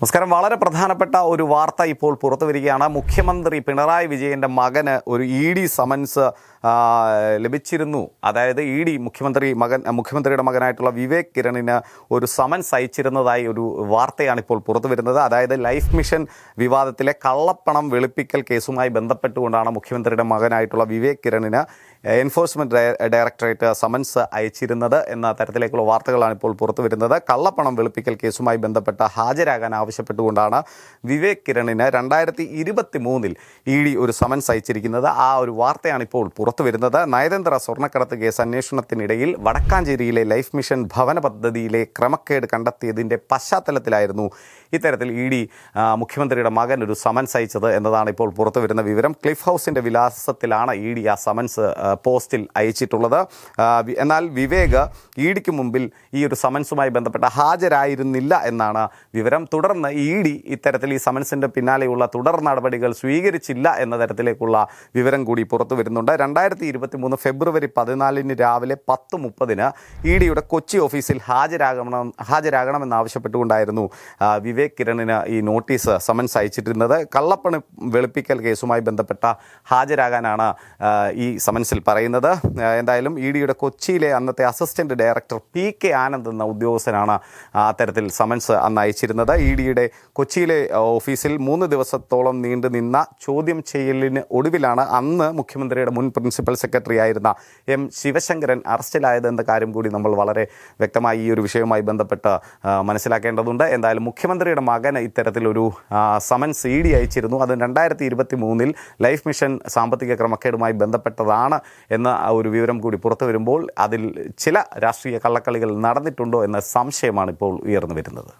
നമസ്കാരം. വളരെ പ്രധാനപ്പെട്ട ഒരു വാർത്ത ഇപ്പോൾ പുറത്തു വരികയാണ് മുഖ്യമന്ത്രി പിണറായി വിജയന്റെ മകന് ഒരു ഇ ഡി സമൻസ് ലഭിച്ചിരുന്നു. അതായത് ഇ ഡി മുഖ്യമന്ത്രി മകൻ മുഖ്യമന്ത്രിയുടെ മകനായിട്ടുള്ള വിവേക് കിരണിന് ഒരു സമൻസ് അയച്ചിരുന്നതായി ഒരു വാർത്തയാണ് ഇപ്പോൾ പുറത്തു വരുന്നത് അതായത് ലൈഫ് മിഷൻ വിവാദത്തിലെ കള്ളപ്പണം വെളുപ്പിക്കൽ കേസുമായി ബന്ധപ്പെട്ടുകൊണ്ടാണ് മുഖ്യമന്ത്രിയുടെ മകനായിട്ടുള്ള വിവേക് കിരണിന് എൻഫോഴ്സ്മെന്റ് ഡയറക്ടറേറ്റ് സമൻസ് അയച്ചിരുന്നത് എന്ന തരത്തിലേക്കുള്ള വാർത്തകളാണ് ഇപ്പോൾ പുറത്തു വരുന്നത് കള്ളപ്പണം വെളുപ്പിക്കൽ കേസുമായി ബന്ധപ്പെട്ട ഹാജരാകാൻ ആവശ്യപ്പെട്ടുകൊണ്ടാണ് വിവേക് കിരണിന് രണ്ടായിരത്തി ഇരുപത്തി മൂന്നിൽ ഇ ഡി ഒരു സമൻസ് അയച്ചിരിക്കുന്നത്. ആ ഒരു വാർത്തയാണ് ഇപ്പോൾ വരുന്നത് നയതന്ത്ര സ്വർണക്കടത്ത് കേസ് അന്വേഷണത്തിനിടയിൽ വടക്കാഞ്ചേരിയിലെ ലൈഫ് മിഷൻ ഭവന പദ്ധതിയിലെ ക്രമക്കേട് കണ്ടെത്തിയതിന്റെ പശ്ചാത്തലത്തിലായിരുന്നു ഇത്തരത്തിൽ ഇ ഡി മുഖ്യമന്ത്രിയുടെ മകൻ ഒരു സമൻസ് അയച്ചത് എന്നതാണ് ഇപ്പോൾ പുറത്തു വരുന്ന വിവരം. ക്ലിഫ് ഹൗസിന്റെ വിലാസത്തിലാണ് ഇ ഡി ആ സമൻസ് പോസ്റ്റിൽ അയച്ചിട്ടുള്ളത്. എന്നാൽ വിവേക് ഇ ഡിക്ക് മുമ്പിൽ ഈ ഒരു സമൻസുമായി ബന്ധപ്പെട്ട ഹാജരായിരുന്നില്ല എന്നാണ് വിവരം. തുടർന്ന് ഇ ഡി ഇത്തരത്തിൽ ഈ സമൻസിന്റെ പിന്നാലെയുള്ള തുടർ നടപടികൾ സ്വീകരിച്ചില്ല എന്ന തരത്തിലേക്കുള്ള വിവരം കൂടി പുറത്തു വരുന്നുണ്ട് രണ്ടായിരത്തി ഇരുപത്തി മൂന്ന് ഫെബ്രുവരി പതിനാലിന് രാവിലെ പത്ത് മുപ്പതിന് ഇ ഡിയുടെ കൊച്ചി ഓഫീസിൽ ഹാജരാകണം ഹാജരാകണമെന്നാവശ്യപ്പെട്ടുകൊണ്ടായിരുന്നു വിവേക് കിരണിന് ഈ നോട്ടീസ് സമൻസ് അയച്ചിട്ടിരുന്നത് കള്ളപ്പണി വെളുപ്പിക്കൽ കേസുമായി ബന്ധപ്പെട്ട ഹാജരാകാനാണ് ഈ സമൻസിൽ പറയുന്നത്. എന്തായാലും ഇ ഡിയുടെ കൊച്ചിയിലെ അന്നത്തെ assistant director P K Anand എന്ന ഉദ്യോഗസ്ഥനാണ് അത്തരത്തിൽ സമൻസ് അന്ന് അയച്ചിരുന്നത്. ഇ ഡിയുടെ കൊച്ചിയിലെ ഓഫീസിൽ മൂന്ന് ദിവസത്തോളം നീണ്ടു നിന്ന ചോദ്യം ചെയ്യലിന് ഒടുവിലാണ് അന്ന് മുഖ്യമന്ത്രിയുടെ മുൻ പ്രിൻസിപ്പൽ സെക്രട്ടറി ആയിരുന്ന എം ശിവശങ്കരൻ അറസ്റ്റിലായത് എന്ന കാര്യം കൂടി നമ്മൾ വളരെ വ്യക്തമായി ഈ ഒരു വിഷയവുമായി ബന്ധപ്പെട്ട് മനസ്സിലാക്കേണ്ടതുണ്ട്. എന്തായാലും മുഖ്യമന്ത്രിയുടെ മകൻ ഇത്തരത്തിലൊരു സമൻസ് ഇ ഡി അയച്ചിരുന്നു. അത് രണ്ടായിരത്തി ഇരുപത്തി മൂന്നിൽ ലൈഫ് മിഷൻ സാമ്പത്തിക ക്രമക്കേടുമായി ബന്ധപ്പെട്ടതാണ് എന്ന ഒരു വിവരം കൂടി പുറത്തു വരുമ്പോൾ അതിൽ ചില രാഷ്ട്രീയ കള്ളക്കളികൾ നടന്നിട്ടുണ്ടോ എന്ന സംശയമാണ് ഇപ്പോൾ ഉയർന്നു വരുന്നത്.